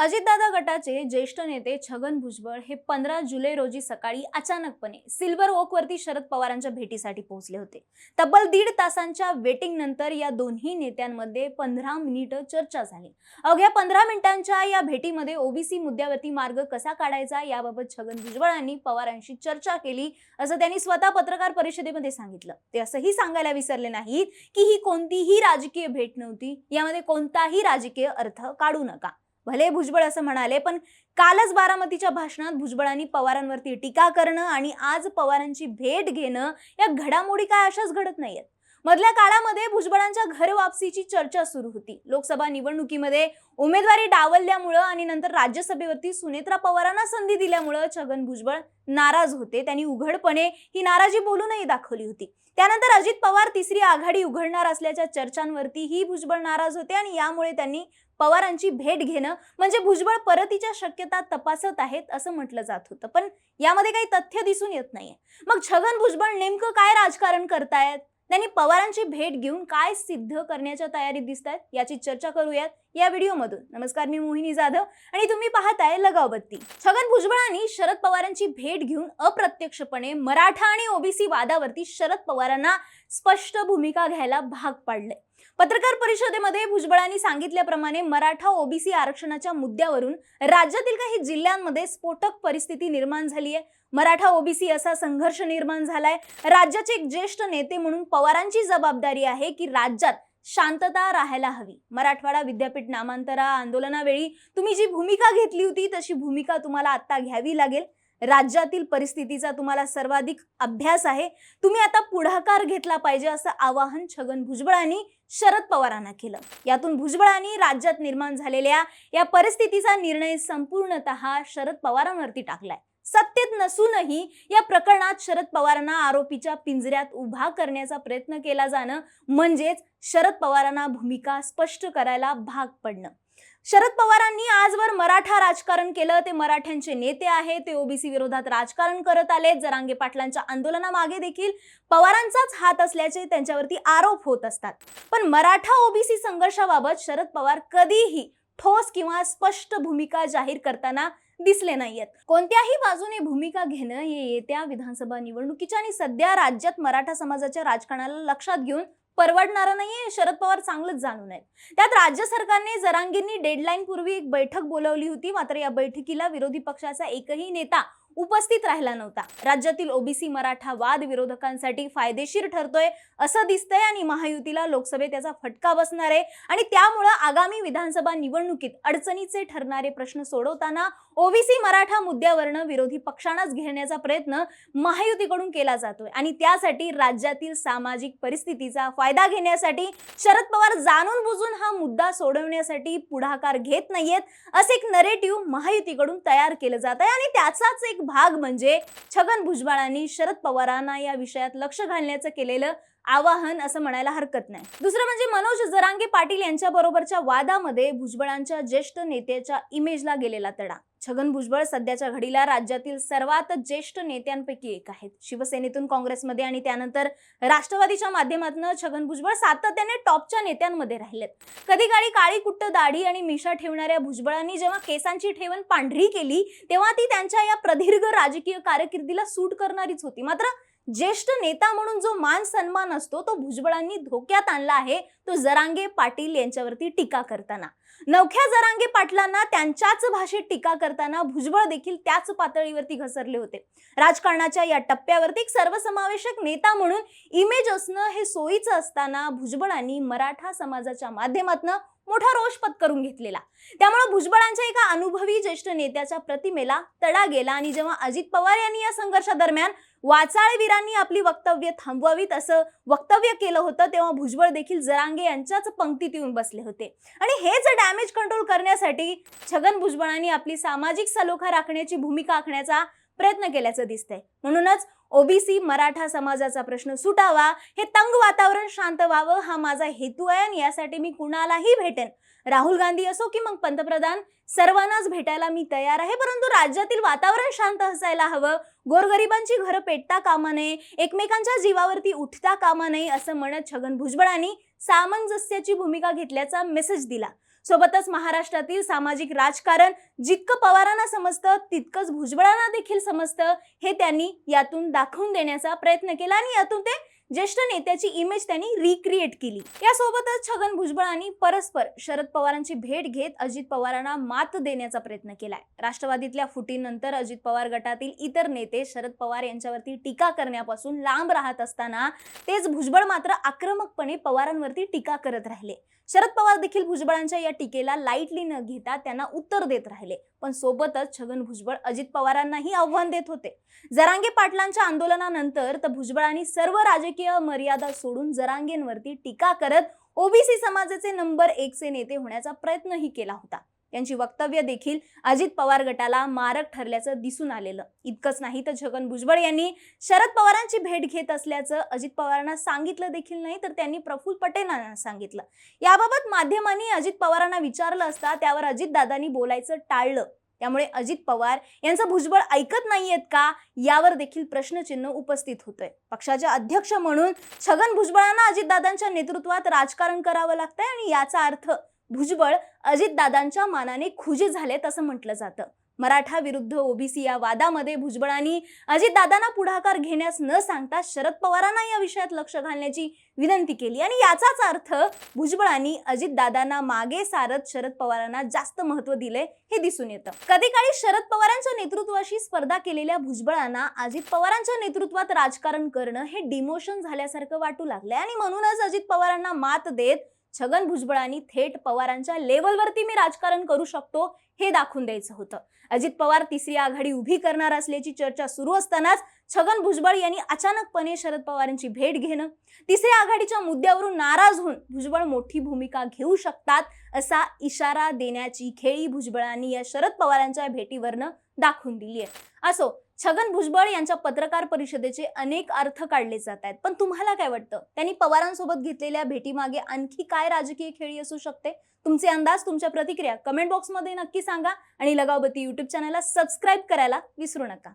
अजितदादा गटाचे ज्येष्ठ नेते छगन भुजबळ हे पंधरा जुलै रोजी सकाळी अचानकपणे सिल्वर ओकवरती शरद पवारांच्या भेटीसाठी पोहोचले होते. तब्बल दीड तासांच्या वेटिंग नंतर या दोन्ही नेत्यांमध्ये पंधरा मिनिटं चर्चा झाली. अवघ्या पंधरा मिनिटांच्या या भेटीमध्ये ओबीसी मुद्द्यावरती मार्ग कसा काढायचा याबाबत छगन भुजबळांनी पवारांशी चर्चा केली असं त्यांनी स्वतः पत्रकार परिषदेमध्ये सांगितलं. ते असंही सांगायला विसरले नाहीत की ही कोणतीही राजकीय भेट नव्हती. यामध्ये कोणताही राजकीय अर्थ काढू नका. भले भुजबळ असं म्हणाले पण कालच बारामतीच्या भाषणात भुजबळांनी पवारांवरती टीका करणं आणि आज पवारांची भेट घेणं या घडामोडी काय अशाच घडत नाहीयेत. मधल्या काळामध्ये भुजबळांच्या घर वापसीची चर्चा सुरू होती. लोकसभा निवडणुकीमध्ये उमेदवारी डावलल्यामुळं आणि नंतर राज्यसभेवरती सुनेत्रा पवारांना संधी दिल्यामुळं छगन भुजबळ नाराज होते. त्यांनी उघडपणे ही नाराजी बोलूनही दाखवली होती. त्यानंतर अजित पवार तिसरी आघाडी उघडणार असल्याच्या चर्चांवरती ही भुजबळ नाराज होते आणि यामुळे त्यांनी पवारांची भेट घेणं म्हणजे भुजबळ परतीच्या शक्यता तपासत आहेत असं म्हटलं जात होतं. पण यामध्ये काही तथ्य दिसून येत नाहीये. मग छगन भुजबळ नेमकं काय राजकारण करतायत? त्यांनी पवारांची भेट घेऊन काय सिद्ध करण्याच्या तयारीत दिसत आहेत याची चर्चा करूयात या व्हिडिओमधून. नमस्कार मी मोहिनी जाधव आणि तुम्ही पाहताय लगावबत्ती छगन भुजबळांनी शरद पवारांची भेट घेऊन अप्रत्यक्षपणे मराठा आणि ओबीसी वादावरती शरद पवारांना स्पष्ट भूमिका घ्यायला भाग पाडले पत्रकार परिषदेमध्ये भुजबळांनी सांगितल्याप्रमाणे मराठा ओबीसी आरक्षणाच्या मुद्द्यावरून राज्यातील काही जिल्ह्यांमध्ये स्फोटक परिस्थिती निर्माण झाली आहे मराठा ओबीसी असा संघर्ष निर्माण झालाय. राज्याचे एक ज्येष्ठ नेते म्हणून पवारांची जबाबदारी आहे की राज्यात शांतता राहायला हवी. मराठवाडा विद्यापीठ नामांतरा आंदोलनावेळी तुम्ही जी भूमिका घेतली होती तशी भूमिका तुम्हाला आत्ता घ्यावी लागेल. राज्यातील परिस्थितीचा तुम्हाला सर्वाधिक अभ्यास आहे. तुम्ही आता पुढाकार घेतला पाहिजे असं आवाहन छगन भुजबळांनी शरद पवारांना केलं. यातून भुजबळांनी राज्यात निर्माण झालेल्या या परिस्थितीचा निर्णय संपूर्णतः शरद पवारांवरती टाकलाय. सत्तेत नसूनही या प्रकरणात शरद पवारांना आरोपीच्या पिंजऱ्यात उभा करण्याचा प्रयत्न केला जाणं म्हणजेच शरद पवारांना भूमिका स्पष्ट करायला भाग पडणं. शरद पवारांनी आजवर मराठा राजकारण केलं ते मराठ्यांचे नेते आहेत ते ओबीसी विरोधात राजकारण करत आले जरांगे पाटलांच्या आंदोलनामागे देखील पवारांचाच हात असल्याचे त्यांच्यावरती आरोप होत असतात. पण मराठा ओबीसी संघर्षाबाबत शरद पवार कधीही ठोस किंवा स्पष्ट भूमिका जाहीर करताना दिसले नाहीयेत. कोणत्याही बाजूने भूमिका घेणं हे येत्या विधानसभा निवडणुकीच्या आणि सध्या राज्यात मराठा समाजाच्या राजकारणाला लक्षात घेऊन परवडणारं नाहीये शरद पवार चांगलंच जाणून आहेत. त्यात राज्य सरकारने जरांगींनी डेडलाईन पूर्वी एक बैठक बोलावली होती. मात्र या बैठकीला विरोधी पक्षाचा एकही नेता उपस्थित राहिला नव्हता. राज्यातील ओबीसी मराठा वाद विरोधकांसाठी फायदेशीर ठरतोय असं दिसतंय आणि महायुतीला लोकसभेत त्याचा फटका बसणार आहे. आणि त्यामुळं आगामी विधानसभा निवडणुकीत अडचणीचे ठरणारे प्रश्न सोडवताना ओबीसी मराठा मुद्द्यावरनं विरोधी पक्षांनाच घेण्याचा प्रयत्न महायुतीकडून केला जातोय. आणि त्यासाठी राज्यातील सामाजिक परिस्थितीचा फायदा घेण्यासाठी शरद पवार जाणून बुजून हा मुद्दा सोडवण्यासाठी पुढाकार घेत नाहीयेत असे एक नरेटिव्ह महायुतीकडून तयार केलं जात आहे आणि त्याचाच एक भाग म्हणजे छगन भुजबळांनी शरद पवारांना या विषयात लक्ष घालण्याचं केलेलं आवाहन असं म्हणायला हरकत नाही. दुसरं म्हणजे मनोज जरांगे पाटील यांच्या बरोबरच्या वादामध्ये भुजबळांच्या ज्येष्ठ नेत्याच्या इमेजला गेलेला तडा. छगन भुजबळ सध्याच्या घडीला राज्यातील सर्वात ज्येष्ठ नेत्यांपैकी एक आहेत. शिवसेनेतून काँग्रेसमध्ये आणि त्यानंतर राष्ट्रवादीच्या माध्यमातून छगन भुजबळ सातत्याने टॉपच्या नेत्यांमध्ये राहिलेत. कधी काळी काळी कुट्ट दाढी आणि मिशा ठेवणाऱ्या भुजबळांनी जेव्हा केसांची ठेवण पांढरी केली तेव्हा ती त्यांच्या या प्रदीर्घ राजकीय कारकिर्दीला सूट करणारीच होती. मात्र ज्येष्ठ नेता म्हणून जो मान सन्मान असतो तो भुजबळांनी धोक्यात आणला आहे. तो जरांगे पाटील यांच्यावरती टीका करताना. नवख्या जरांगे पाटलांना त्यांच्याच भाषेत टीका करताना भुजबळ देखील त्याच पातळीवरती घसरले होते. राजकारणाच्या या टप्प्यावरती एक सर्वसमावेशक नेता म्हणून इमेज असणं हे सोयीचं असताना भुजबळांनी मराठा समाजाच्या माध्यमातून मोठा रोष पत्करून घेतलेला. त्यामुळे भुजबळांच्या एका अनुभवी ज्येष्ठ नेत्याच्या प्रतिमेला तडा गेला आणि जेव्हा अजित पवार यांनी या संघर्षादरम्यान वाचाळवीरांनी आपली वक्तव्य थांबवावीत असं वक्तव्य केलं होतं तेव्हा भुजबळ देखील जरांगे यांच्याच पंक्तीत येऊन बसले होते. आणि हेच डॅमेज कंट्रोल करण्यासाठी छगन भुजबळांनी आपली सामाजिक सलोखा राखण्याची भूमिका आखण्याचा प्रयत्न केल्याचं दिसतंय. म्हणूनच ओबीसी मराठा समाजाचा प्रश्न सुटावा हे तंग वातावरण शांत व्हावं हा माझा हेतू आहे आणि यासाठी मी कुणालाही भेटेन. राहुल गांधी असो की मग पंतप्रधान सर्वांनाच भेटायला मी तयार आहे परंतु राज्यातील वातावरण शांत असायला हवं. गोरगरिबांची घरं पेटता कामा नये एकमेकांच्या जीवावरती उठता कामा नये असं म्हणत छगन भुजबळांनी सामंजस्याची भूमिका घेतल्याचा मेसेज दिला. सोबतच महाराष्ट्रातील सामाजिक राजकारण जितकं पवारांना समजतं तितकंच भुजबळांना देखील समजतं. हे त्यांनी यातून दाखवून देण्याचा प्रयत्न केला आणि यातून ते ज्येष्ठ नेत्याची इमेज त्यांनी रिक्रिएट केली. यासोबतच छगन भुजबळांनी परस्पर शरद पवारांची भेट घेत अजित पवारांना मात देण्याचा प्रयत्न केलाय. राष्ट्रवादीतल्या फुटीनंतर अजित पवार गटातील इतर नेते शरद पवार यांच्यावरती टीका करण्यापासून लांब राहत असताना तेच भुजबळ मात्र आक्रमकपणे पवारांवरती टीका करत राहिले. शरद पवार देखील भुजबळांच्या या टीकेला लाईटली न घेता त्यांना उत्तर देत राहिले. पण सोबतच छगन भुजबळ अजित पवारांनाही आव्हान देत होते. जरांगे पाटलांच्या आंदोलनानंतर तर भुजबळांनी सर्व राजकीय मर्यादा सोडून जरांगेंवरती टीका करत ओबीसी समाजाचे नंबर एकचे नेते होण्याचा प्रयत्नही केला होता. त्यांची वक्तव्य देखील अजित पवार गटाला मारक ठरल्याचं दिसून आलेलं. इतकंच नाही तर छगन भुजबळ यांनी शरद पवारांची भेट घेत असल्याचं अजित पवारांना सांगितलं देखील नाही तर त्यांनी प्रफुल्ल पटेलांना सांगितलं. याबाबत माध्यमांनी अजित पवारांना विचारलं असता त्यावर अजितदादांनी बोलायचं टाळलं. त्यामुळे अजित पवार यांचं भुजबळ ऐकत नाहीयेत का? यावर देखील प्रश्नचिन्ह उपस्थित होतंय. पक्षाचे अध्यक्ष म्हणून छगन भुजबळांना अजितदादांच्या नेतृत्वात राजकारण करावं लागतंय आणि याचा अर्थ भुजबळ अजितदादांच्या मानाने खुजे झालेत असं म्हटलं जातं. मराठा विरुद्ध ओबीसी या वादामध्ये भुजबळांनी अजितदादांना पुढाकार घेण्यास न सांगता शरद पवारांना या विषयात लक्ष घालण्याची विनंती केली. आणि याचाच अर्थ भुजबळांनी अजितदादांना मागे सारत शरद पवारांना जास्त महत्त्व दिले हे दिसून येतं. कधी काळी शरद पवारांच्या नेतृत्वाशी स्पर्धा केलेल्या भुजबळांना अजित पवारांच्या नेतृत्वात राजकारण करणं हे डिमोशन झाल्यासारखं वाटू लागलंय. आणि म्हणूनच अजित पवारांना मात देत छगन भुजबळांनी थेट पवारांच्या लेवलवरती मी राजकारण करू शकतो हे दाखवून द्यायचं होतं. अजित पवार तिसरी आघाडी उभी करणार असल्याची चर्चा सुरू असतानाच छगन भुजबळ यांनी अचानकपणे शरद पवारांची भेट घेणं तिसऱ्या आघाडीच्या मुद्द्यावरून नाराज होऊन भुजबळ मोठी भूमिका घेऊ शकतात असा इशारा देण्याची खेळी भुजबळांनी या शरद पवारांच्या भेटीवरनं दाखवून दिली आहे असो छगन भुजबळ यांच्या पत्रकार परिषदेचे अनेक अर्थ काढले जात आहेत. पण तुम्हाला काय वाटतं? त्यांनी पवारांसोबत घेतलेल्या भेटीमागे आणखी काय राजकीय खेळी असू शकते? तुमचे अंदाज तुमच्या प्रतिक्रिया कमेंट बॉक्समध्ये नक्की सांगा आणि लगावबती युट्यूब चॅनलला सबस्क्राईब करायला विसरू नका.